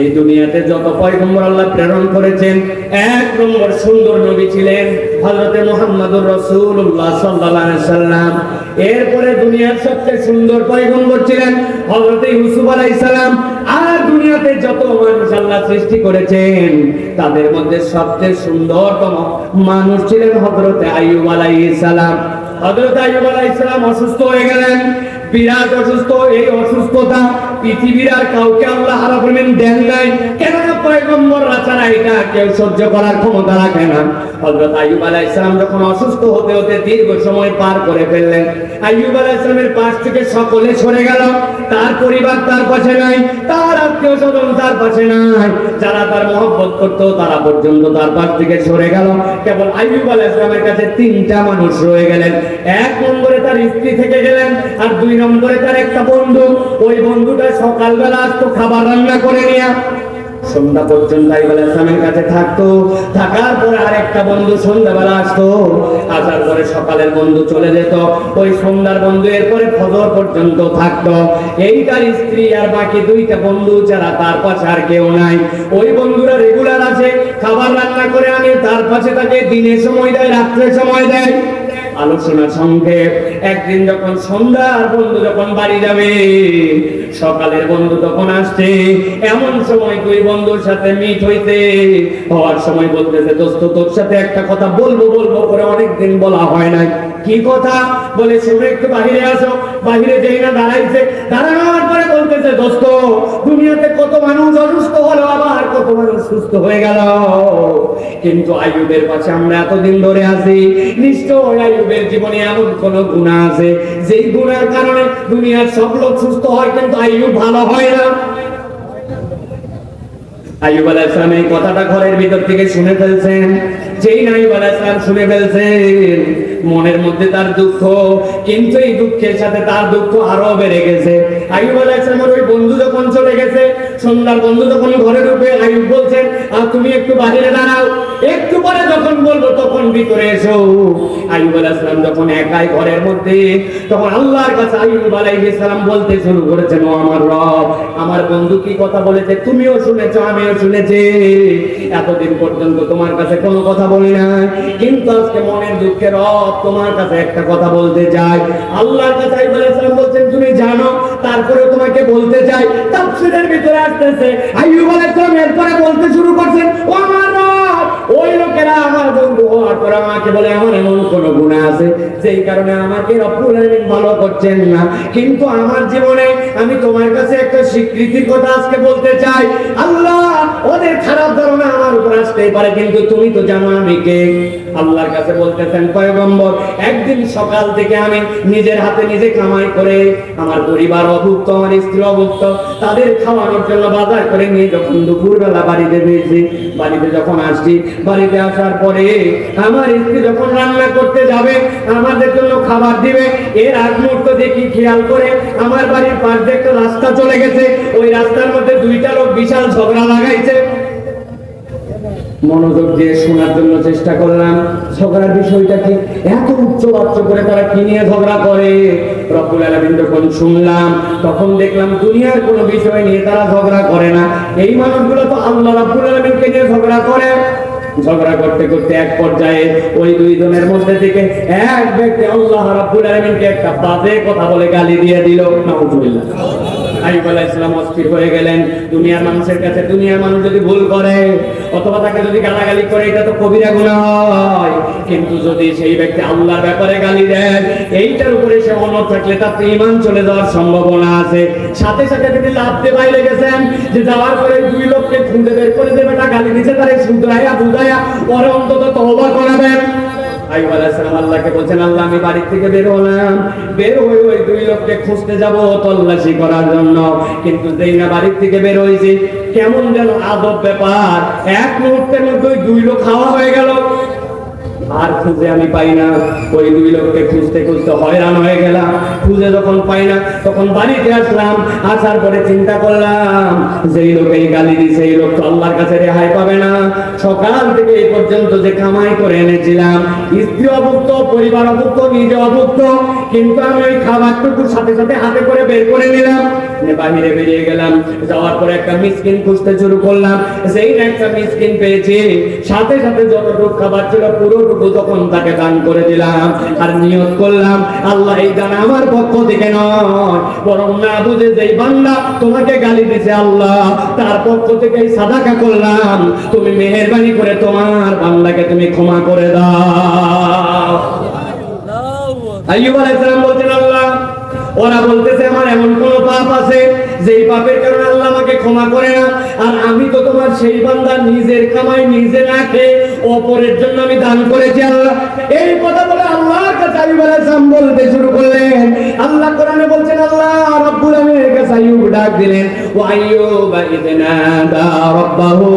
এই দুনিয়াতে যত পয়গম্বর আল্লাহ প্রেরণ করেছেন, এক নম্বর সুন্দর নবী ছিলেন হযরতে মুহাম্মদুর রাসূলুল্লাহ সাল্লাল্লাহু আলাইহি সাল্লাম। এরপরে দুনিয়ার সবচেয়ে সুন্দর পয়গম্বর ছিলেন হযরতে ইউসুফ আলাইহিস সালাম। আর দুনিয়াতে যত মানুষ আল্লাহ সৃষ্টি করেছেন, তাদের মধ্যে সবচেয়ে সুন্দরতম মানুষ ছিলেন হযরতে আইয়ুব আলাইহিস সালাম। হযরত আইয়ুব আলাইহিস সালাম অসুস্থ হয়ে গেলেন। বিরাট অসুস্থ, এই অসুস্থতা পৃথিবীর আর কাউকে আল্লাহ রাব্বুল দেন নাই। কেননা পয়গম্বররা ছাড়া এটা কেউ সহ্য করার ক্ষমতা রাখে না। যখন অসুস্থ হতে হতে দীর্ঘ সময় পার করে ফেললেন পাশ থেকে সকলে সরে গেল। তার পরিবার তার পাশে নাই, তার আত্মীয় স্বজন তার পাশে নাই। যারা তার মহব্বত করত, তারা পর্যন্ত তার পাশ থেকে সরে গেল। কেবল আইয়ুব আলাইহিস কাছে তিনটা মানুষ রয়ে গেলেন। এক নম্বরে তার স্ত্রী থেকে গেলেন, আর দুই নম্বরে তার একটা বন্ধু। ওই বন্ধুটা সকালবেলা আসতো খাবার রান্না করে নিয়ে সন্ধ্যা পর্যন্ত আইবুল ইসলামের কাছে থাকতো। থাকার পরে আরেকটা বন্ধু সন্ধ্যাবেলা আসতো। আসার পরে সকালের বন্ধু চলে যেত। ওই সন্ধ্যার বন্ধু এরপরে ফজর পর্যন্ত থাকতো। এই তার স্ত্রী আর বাকি দুইটা বন্ধু ছাড়া তার পাশে আর কেউ নাই। ওই বন্ধুরা রেগুলার আছে খাবার রান্না করে আনে, তার পাশে তাকে দিনে সময় দেয় রাত্রে সময় দেয়। আলোচনা সঙ্গে একদিন যখন সন্ধ্যার বন্ধু যখন বাড়ি যাবে, সকালের বন্ধু তখন আসছে, এমন সময় তুই বন্ধুর সাথে মিট হইতে, হওয়ার সময় বলতেছে, দোস্ত, তোর সাথে একটা কথা বলব বলব করে অনেকদিন বলা হয় নাই। কি কথা? বলে, শুনে, একটু বাহিরে আসো। বাহিরে যেই না দাঁড়াইছে, দাঁড়ানোর পরে বলতেছে, দোস্ত, দুনিয়াতে কত মানুষ অসুস্থ হলো, আবার কত মানুষ সুস্থ হয়ে গেল। কিন্তু আয়ুবের পাশে আমরা এতদিন ধরে আছি। নিশ্চয় আয়ুবের জীবনে এমন কোন গুণা আছে, যেই গুণার কারণে দুনিয়ার সব লোক সুস্থ হয়, কিন্তু আয়ুব ভালো হয় না। আইয়ুব আলাইহিস সালাম এই কথাটা ঘরের ভিতর থেকে শুনে ফেলছেন। যেই না আইয়ুব আলাইহিস সালাম শুনে ফেলছেন মনের মধ্যে তার দুঃখ। কিন্তু এই দুঃখের সাথে তার দুঃখ আরও বেড়ে গেছে। আইয়ুব আলাইহিস সালামের ওই বন্ধু যখন চলে গেছে, সন্ধ্যার বন্ধু যখন ঘরে ঢুকে আইয়ুব বলছেন আর তুমি একটু বাইরে দাঁড়াও। একটু পরে যখন বলব তখন ভিতরে এসো। আইয়ুব আলাইহিস যখন একাই ঘরের মধ্যে, তখন আল্লাহর কাছে আইয়ুব আলাইহিস বলতে শুরু করেছেন, ও আমার রব, আমার বন্ধু কি কথা বলেছে? তুমিও শুনেছো, আমিও শুনেছি। এতদিন পর্যন্ত তোমার কাছে কোনো কথা বলি না কিন্তু আজকে মনের দুঃখের রব তোমার কাছে একটা কথা বলতে চাই। আল্লাহর কাছে সালাম বলছেন, তুমি জানো তারপরে তোমাকে বলতে চাই। তাফসীরের ভিতরে আসতেছে, আইয়ুব আলাইহিস এরপরে বলতে শুরু করছেন, ও আমার ওই লোকেরা আমার বন্ধু হওয়ার পর আমাকে বলে, আমার এমন কোন গুণা আছে কারণে আমাকে ভালো করছেন না। কিন্তু আমার জীবনে আমি তোমার কাছে একটা স্বীকৃতির কথা আজকে বলতে চাই। আল্লাহ, ওদের খারাপ ধারণা আমার উপর আসতেই পারে, কিন্তু তুমি তো জানো আমি কে। আল্লাহর কাছে বলতেছেন, পয়গম্বর, একদিন সকাল থেকে আমি নিজের হাতে নিজে কামাই করে আমার পরিবার অভুক্ত, আমার স্ত্রী অভুক্ত, তাদের খাওয়ানোর জন্য বাজার করে নিয়ে যখন দুপুরবেলা বাড়িতে পেয়েছি বাড়িতে যখন আসছি, বাড়িতে আসার পরে আমার স্ত্রী যখন রান্না করতে যাবে, আমাদের জন্য খাবার দিবে, এর আগ মুহূর্ত দেখি খেয়াল করে আমার বাড়ির পাশ দিয়ে একটা রাস্তা চলে গেছে, ওই রাস্তার মধ্যে দুইটা লোক বিশাল ঝগড়া লাগাইছে মনোযোগ দিয়ে শোনার জন্য চেষ্টা করলাম। ঝগড়ার বিষয়টা কি? এত উচ্চ বাচ্চ করে তারা কি নিয়ে ঝগড়া করে? রব্বুল আলামিন যখন শুনলাম, তখন দেখলাম দুনিয়ার কোনো বিষয় নিয়ে তারা ঝগড়া করে না। এই মানুষগুলো তো আল্লাহ রাব্বুল আলামিনকে নিয়ে ঝগড়া করে। ঝগড়া করতে করতে এক পর্যায়ে ওই দুই জনের মধ্যে থেকে এক ব্যক্তি আল্লাহ রাব্বুল আলামিনকে একটা বাজে কথা বলে গালি দিয়ে দিল। নাউজুবিল্লাহ। আইয়ুব আলাইহিস সালাম অস্থির হয়ে গেলেন। দুনিয়ার মানুষের কাছে দুনিয়ার মানুষ যদি ভুল করে, অথবা তাকে যদি গালাগালি করে, এটা তো কবিরা গুনাহ। হয় কিন্তু যদি সেই ব্যক্তি আল্লাহর ব্যাপারে গালি দেন এইটার উপরে সে অনর থাকলে তার তো ঈমান চলে যাওয়ার সম্ভাবনা আছে। সাথে সাথে তিনি লাভ দিয়ে বাইরে গেছেন যে যাওয়ার পরে দুই লোককে খুঁজে বের করে দেবে না গালি দিছে তারে শুধরাইয়া বুঝাইয়া পরে অন্তত তওবা করাবেন। আইয়ুব আলাইসালাম সালাম আল্লাহকে বলছেন, আল্লাহ, আমি বাড়ি থেকে বের হলাম। বের হয়ে ওই দুই লোককে খুঁজতে যাব তল্লাশি করার জন্য। কিন্তু যেই না বাড়ি থেকে বের হয়েছি, কেমন যেন আদব ব্যাপার। এক মুহূর্তের মধ্যে দুই লোক খাওয়া হয়ে গেল। আর খুঁজে আমি পাই না। ওই দুই লোককে খুঁজতে খুঁজতে হয়রান হয়ে গেলাম। খুঁজে যখন পাই না, তখন বাড়িতে আসলাম। আসার পরে চিন্তা করলাম, যেই লোক এই গালি দিছে, এই লোক তো আল্লাহর কাছে রেহাই পাবে না। সকাল থেকে এই পর্যন্ত যে কামাই করে এনেছিলাম, স্ত্রী অভুক্ত, পরিবার অভুক্ত, নিজে অভুক্ত কিন্তু আমি ওই খাবারটুকু সাথে সাথে হাতে করে বের করে নিলাম। বাহিরে বেরিয়ে গেলাম। যাওয়ার পরে একটা মিসকিন খুঁজতে শুরু করলাম। সেই একটা মিসকিন পেয়েছি। সাথে সাথে যতটুকু খাবার ছিল পুরোটুকু তখন তাকে দান করে দিলাম আর নিয়ত করলাম, আল্লাহ এই দান আমার পক্ষ থেকে নয়। বরং না বুঝে যেই বান্দা তোমাকে গালি দিছে আল্লাহ, তার পক্ষ থেকে এই সাদাকা করলাম। তুমি মেহেরবানি করে তোমার বান্দাকে তুমি ক্ষমা করে দাও। আইয়ুব আলাইহিস বলতেন আল্লাহ, ওরা বলতেছে, আমার এমন কোন পাপ আছে যেই পাপের কারণে আল্লাহ আমাকে ক্ষমা করে না। আর আমি তো তোমার সেই বান্দা, নিজের কামাই নিজে না খেয়ে অপরের জন্য আমি দান করেছি, আল্লাহ। এই কথা বলে আল্লাহর কাছে আইয়ুব বলতে শুরু করলেন। আল্লাহ কোরআনে বলছেন, আল্লাহ, রব্বুল আলামিনের কাছে আইয়ুব ডাক দিলেন। ওয়া আইয়ুব ইযনা দা রাব্বাহু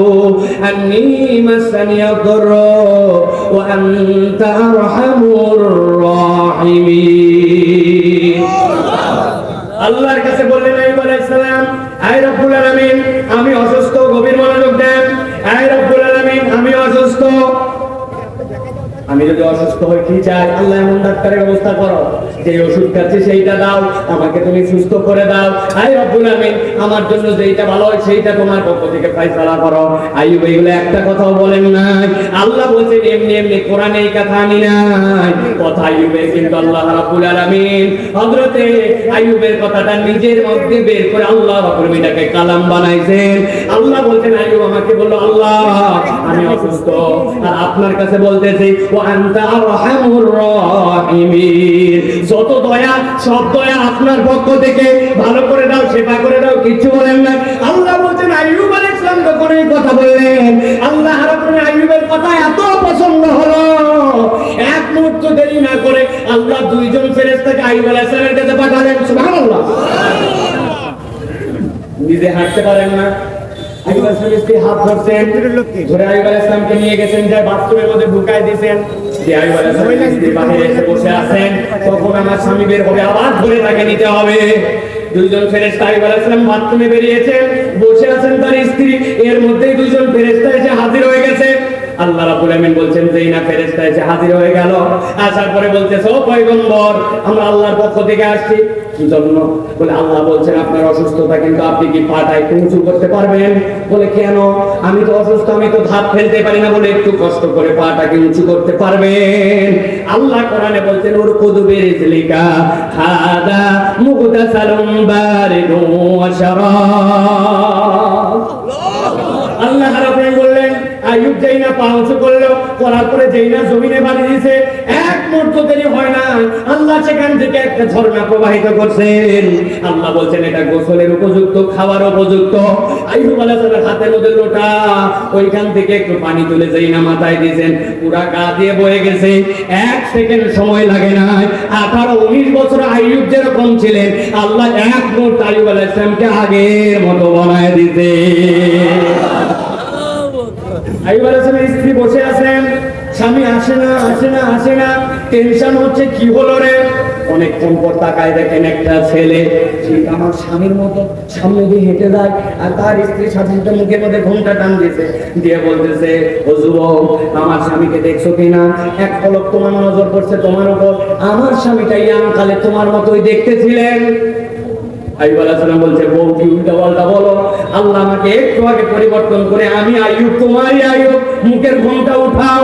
আন্নী মাসানি আদ-দুররু ওয়া আনতা আল্লাহর কাছে বললেন, আইয়ুব আলাইহিস সালাম, আয় রব্বুল আলামিন, আমি অসুস্থ আমি যদি অসুস্থ হই, কি চাই? আল্লাহ এমন ডাক্তারের ব্যবস্থা করো। যে ওষুধ খাচ্ছি সেইটা দাও, আমাকে তুমি সুস্থ করে দাও। আই রব্বুল আমিন, আমার জন্য যেইটা ভালো হয় সেইটা তোমার পক্ষ থেকে ফয়সালা করো। আইয়ুব এগুলো একটা কথাও বলেন নাই। আল্লাহ বলছেন, এমনি এমনি কোরআনে এই কথা আনি নাই। কথা আইয়ুবের, কিন্তু আল্লাহ রাব্বুল আলামিন হযরতে আইয়ুবের কথাটা নিজের মধ্যে বের করে আল্লাহ রাব্বুল আলামিনটাকে কালাম বানাইছেন। আল্লাহ বলছেন, আইয়ুব, আমাকে বলল আল্লাহ অসুস্থ। আর আপনার কাছে বলতেছি যত দয়া, সব দয়া আপনার পক্ষ থেকে ভালো করে দাও, সেবা করে দাও কিছু বলেন না। আল্লাহ বলছেন কথা বললেন, আল্লাহ কথা এত পছন্দ হলো। এক মুহূর্ত দেরি না করে আল্লাহ দুইজন ফেরেশতাকে আইয়ুব আলাইহিস সালামের কাছে পাঠালেন। নিজে হাঁটতে পারেন না। আইয়ুব আলাইহিস স্ত্রী হাত ধরছেন। ধরে আইয়ুব আলাইহিস নিয়ে গেছেন যে বাথরুমের মধ্যে ঢুকাই দিয়েছেন। যে আইয়ুব আলাইহিস স্ত্রী বাইরে এসে বসে আছেন তখন আমার স্বামী বের হবে আবার ধরে তাকে নিতে হবে। দুইজন ফেরেশতা আইয়ুব আলাইহিস বাথরুমে বেরিয়েছেন বসে আছেন তার স্ত্রী এর মধ্যেই দুইজন ফেরেশতা এসে হাজির হয়ে গেছে। আল্লাহ রাব্বুল আমিন বলছেন যে না ফেরেশতা এসে হাজির হয়ে গেল। আসার পরে বলতেছে ও পয়গম্বর আমরা আল্লাহর পক্ষ থেকে আসছি। জন্য বলে, আল্লাহ বলছেন, আপনার অসুস্থতা কিন্তু আপনি কি করতে পারবেন? বলে, কেন? আমি তো অসুস্থ, আমি তো ধাপ ফেলতে পারি না। বলে, একটু কষ্ট করে পাটাকে উঁচু করতে পারবেন। আল্লাহ কোরআনে বলছেন ওর মুগতাসালুম বারিদু ওয়া শারাব। আল্লাহ বললেন না করল, করার পরে যেই না জমিনে বাড়ি দিয়েছে, এক মুহূর্ত দেরি সেখান থেকে একটা ঝর্ণা প্রবাহিত করছেন। আল্লাহ বলছেন, এটা গোসলের উপযুক্ত, খাওয়ার উপযুক্ত। হাতের মধ্যে লোটা, ওইখান থেকে একটু পানি তুলে যেই না মাথায় দিয়েছেন, পুরা গা দিয়ে বয়ে গেছে। এক সেকেন্ড সময় লাগে না আঠারো, উনিশ বছর আইয়ুব যেরকম ছিলেন, আল্লাহ এক মুহূর্ত আলাইহিস আগের মতো বানায় দিতে আলাইহিস স্ত্রী বসে আছেন। স্বামী আসে না আসে না আসে না। টেনশন হচ্ছে, কি হলো রে? অনেকক্ষণ পর তাকায় দেখেন একটা ছেলে। ঠিক আমার স্বামীর মতো সামনে দিয়ে হেঁটে যায় আর তার স্ত্রী সাথে মুখের মধ্যে ঘুমটা টান দিয়েছে। দিয়ে বলতেছে ও আমার স্বামীকে দেখছ কিনা এক পলক তোমার নজর পড়ছে তোমার উপর। আমার স্বামীটা ইয়াং কালে তোমার মতোই দেখতেছিলেন। বলছে, বউ, কি বলো? আল্লাহ আমাকে একটু আগে পরিবর্তন করে, আমি আইয়ুব, তোমারই আইয়ুব। মুখের ঘুমটা উঠাও।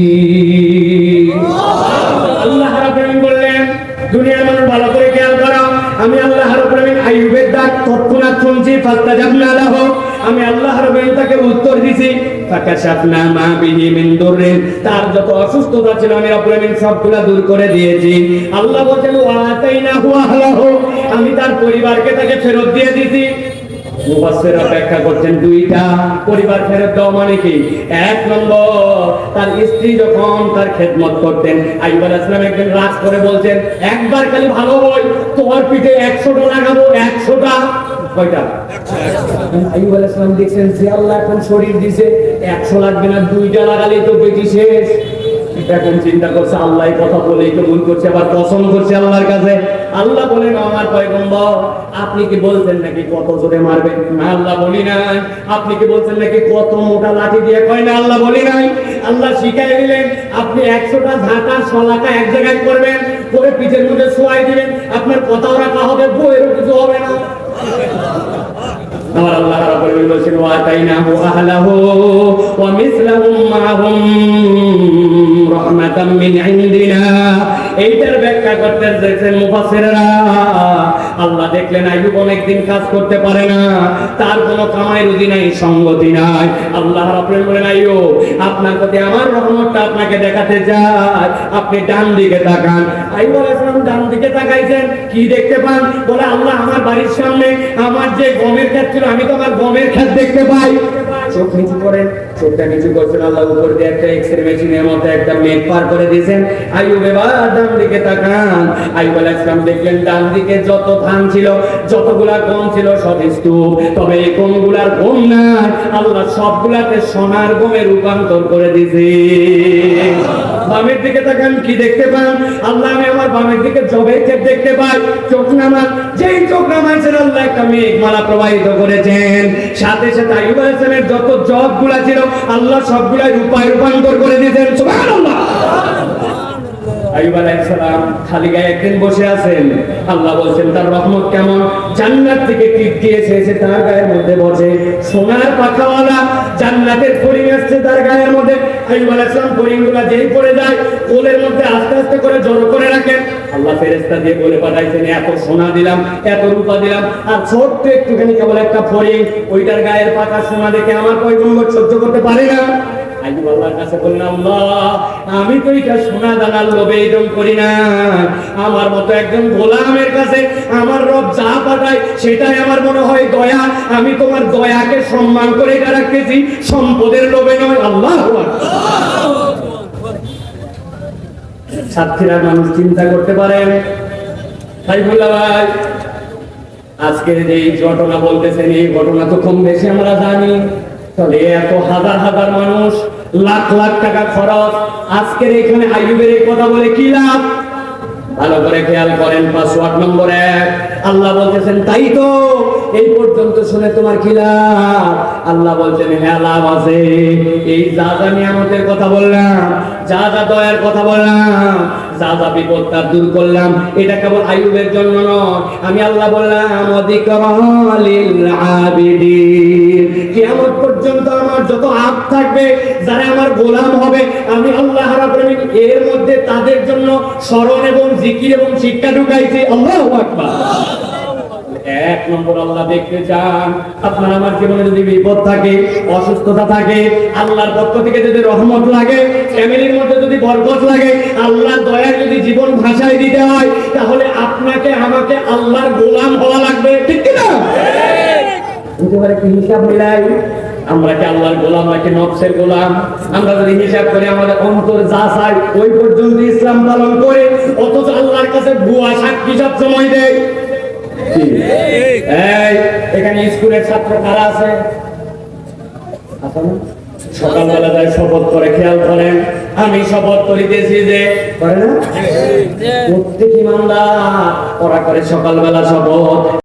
শুনছি লাহু। আমি আল্লাহ তাকে উত্তর দিছি মা বিহি মিন তার যত অসুস্থতা ছিল, আমি রাব্বুল সবগুলা দূর করে দিয়েছি। আল্লাহ বলেন ওয়া আতাইনাহু আহলাহু। আমি তার পরিবারকে তাকে ফেরত দিয়ে দিছি। করছেন, দুইটা পরিবার ফেরত দেওয়া মানে কি? এক নম্বর, তার স্ত্রী যখন তার খেদমত করতেন আইয়ুব রাজ করে বলছেন, একবার খালি ভালো হই তোমার পিঠে একশোটা লাগাবো, একশোটা। কথা আপনি কি বলছেন নাকি কত জোরে মারবেন? আল্লাহ বলি নাই। আপনি কি বলছেন নাকি কত মোটা লাঠি দিয়ে কয়? না, আল্লাহ বলি নাই। আল্লাহ শিখাই দিলেন, আপনি একশোটা ঝাঁটা শলাটা এক জায়গায় করবেন, করে পিঠের মধ্যে শোয়াই দিবেন। আপনার কথাও রাখা হবে বইয়েরও কিছু হবে না। আমার আল্লাহ রাব্বুল আলামিন বলেছেন, ওয়া আতাইনাহু আহলাহু ওয়া মিসলাহুম মাআহুম রাহমাতাম মিন ইনদিনা। এইটার ব্যাখ্যা করতে যাচ্ছেন মুফাসসিররা। আল্লাহ দেখলেন আইব অনেকদিন কাজ করতে পারে না, তার কোনো কামাই রুজি নাই, সঙ্গতি নাই। আল্লাহ রাব্বুল বলেন আইও আপনার প্রতি আমার রহমতটা আপনাকে দেখাতে যায় আপনি ডান দিকে তাকান। আইব আলাইহিস সালাম ডান দিকে তাকাইছেন, কি দেখতে পান? বলে, আল্লাহ, আমার বাড়ির সামনে আমার যে গমের ক্ষেত ছিল, আমি তো আমার গমের ক্ষেত দেখতে পাই। চোখ নিচু করেন, চোখটা নিচু করছেন আল্লাহ উপর দিয়ে একটা এক্সরে মেশিনের মধ্যে একটা মেঘ পার করে দিয়েছেন। আইয়ুব এবার ডান দিকে তাকান। আইয়ুব আলাইহিস সালাম দেখলেন, ডান দিকে যত ধান ছিল, যতগুলা গম ছিল, সব স্তূপ। তবে এই গমগুলার গম নাই। আল্লাহ সবগুলাতে সোনার গমে রূপান্তর করে দিয়েছে। বামের দিকে তাকান, কি দেখতে পান? আল্লাহ, আমি আমার বামের দিকে ক্ষেত দেখতে পাই। চোখ নামান। যেই চোখ নামাইছেন, আল্লাহ একটা মেঘমালা প্রবাহিত করেছেন। সাথে সাথে আইয়ুব আলাইহিস সালামের যত জবগুলা ছিল, আল্লাহ সবগুলাই রূপায় রূপান্তর করে দিয়েছেন। তার কেমন? জান্নাত থেকে তার গায়ের মধ্যে বসে। সোনার পাখাওয়ালা জান্নাতের পরিবেশ তার গায়ের মধ্যে মধ্যে আস্তে আস্তে করে করে আল্লাহ ফেরেস্তা দিয়ে এত সোনা দিলাম, এত রূপা দিলাম, আর ছোট্ট একটুখানি কেবল একটা ফড়িং, ওইটার গায়ের পাতা সোনা দেখে আমার পয়গম্বর সহ্য করতে পারে না। আইয়ুব আল্লাহর কাছে বললেন আল্লাহ, আমি তো এটা সোনা দানার লোভে এরকম করি না। আমার মতো একজন গোলামের কাছে আমার রব যা পাঠায়, সেটাই আমার মনে হয় দয়া। আমি তোমার দয়াকে সম্মান করে এটা রাখতেছি, সম্পদের লোভে নয়, আল্লাহ সাতক্ষীরার মানুষ চিন্তা করতে পারেন। সাইফুল্লাহ ভাই, আজকের যে ঘটনা বলতেছেন, এই ঘটনা তো কম বেশি আমরা জানি। তবে এত হাজার হাজার মানুষ, লাখ লাখ টাকা খরচ, আজকের এখানে কথা বলে কি লাভ? ভালো করে খেয়াল করেন, পাসওয়ার্ড নম্বর এক। আল্লাহ বলতেছেন, তাই তো, এই পর্যন্ত শুনে তোমার কি লাভ? আল্লাহ বলছেন হ্যাঁ লাভ আছে। এই যা যা নিয়ামতের কথা বললাম, যা যা দয়ার কথা বললাম যা বিপদ দূর করলাম। এটা কেবল আয়ুবের জন্য নয়। আমি আল্লাহ বললাম পর্যন্ত আমার যত আপ থাকবে, যারা আমার গোলাম হবে, আমি আল্লাহ এর মধ্যে তাদের জন্য স্মরণ এবং জিকির এবং শিক্ষা ঢুকাইছি। আল্লাহু আকবার। এক নম্বর আল্লাহ দেখতে চান। আপনার আমার জীবনে যদি বিপদ থাকে, অসুস্থতা থাকে, আল্লাহর পক্ষ থেকে যদি রহমত লাগে, ফ্যামিলির মধ্যে যদি বরকত লাগে আল্লাহ দয়া যদি জীবন ভাষায় দিতে হয়, তাহলে আপনাকে, আমাকে আল্লাহর গোলাম হওয়া লাগবে। ঠিক কি না? বুঝতে পারে কি হিসাব মিলাই? আমরা কি আল্লাহর গোলাম নাকি নফসের গোলাম? আমরা যদি হিসাব করি, আমাদের অন্তর যা চাই ওই পর্যন্ত ইসলাম পালন করে, অথচ আল্লাহর কাছে ভুয়া সাক্ষী সব সময় দেয়। এখানে স্কুলের ছাত্র কারা আছে? সকালবেলা যায় শপথ করে খেয়াল করেন আমি শপথ করিতেছি যে করে না? প্রত্যেক ইমানদার ওরা করে সকালবেলা শপথ।